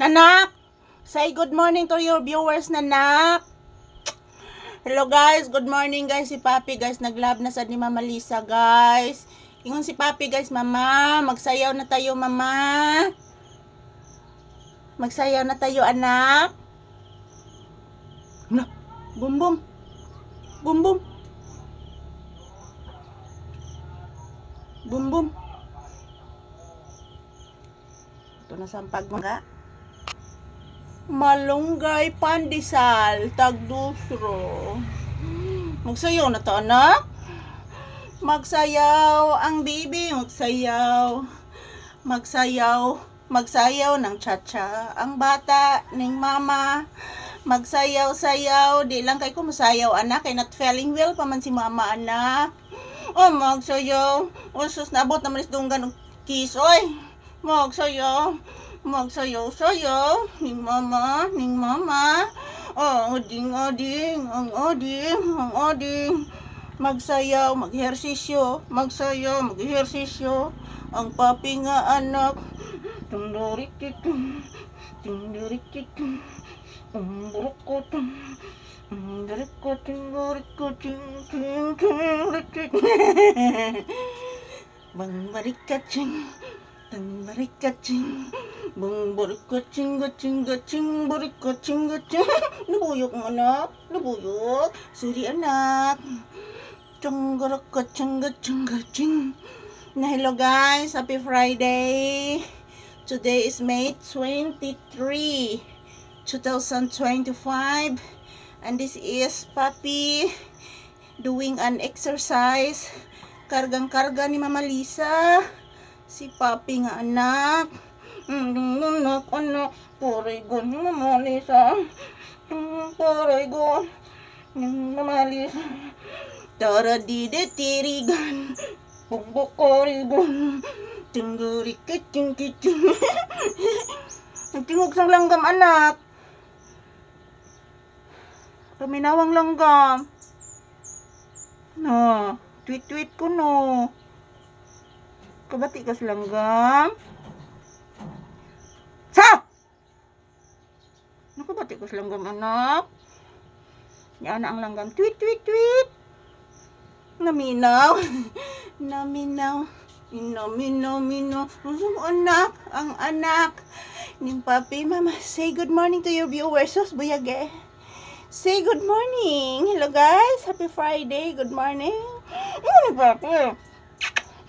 Nanak! Say good morning to your viewers, Nanak! Hello guys, good morning guys. Si Papi guys, naglab na sa ni Mama Lisa guys. Ingon si Papi guys, Mama, magsayaw na tayo Mama. Magsayaw na tayo anak. Hala, bum bum. Bum bum. Bum bum. Ito na sampag mga. Malunggay pandesal tagdusro. Magsayaw na to anak. Magsayaw ang bibi, magsayaw. Magsayaw, magsayaw ng cha-cha. Ang bata ning mama magsayaw-sayaw, di lang kay ko masayaw anak, kay not feeling well pa man si mama anak. Oh, magsayaw. Usus nabot naman is dunggan og kiss, oy. Magsayaw. Magsayaw-sayaw. Ning mama, ning mama. Oh, oding, oding, ang oding, ang oding. Magsayaw, maghersisyo, magsayaw, maghersisyo. Ang papi nga anak. Tundurikitum, tundurikitum. Umburukutum, umburukutum, umburukutum, umburukutum. Bang barikacing, bang barikacing, bang barikacing, gacing, gacing, barikacing, gacing. Nabuyok ang anak, nabuyok. Suri anak. Tunggarak kacang, gacing, gacing. Na hello guys, happy Friday. Today is May 23. 2025 and this is Papi doing an exercise kargang-karga ni Mama Lisa si Papi nga anak. Mm, anak anak. Purigon Mama Lisa Mm, purigon. Mm, Mama Lisa tara dide tirigan. Bumbukorigon tingguri kiting kiting. Nagtingog sang langgam anak. Paminawang langgam. No, tweet-tweet ko no. Kabati ka sa langgam. Sa! Nakabati ko sa langgam anak. Yan ang langgam. Tweet, tweet, tweet. Naminaw. Naminaw. Minaw, minaw. Ang anak. Ang anak. Ning papi, mama, say good morning to your viewers. Sus, buyage. Say good morning. Hello guys. Happy Friday. Good morning. Ano papi?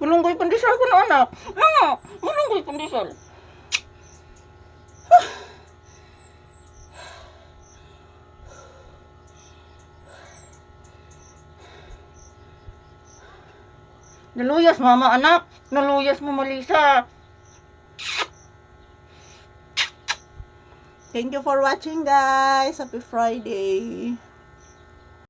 Malunggoy pandesal ko na anak. Mga, malunggoy pandesal. Naluyas mama anak. Naluyas mo Malisa. Thank you for watching guys. Happy Friday.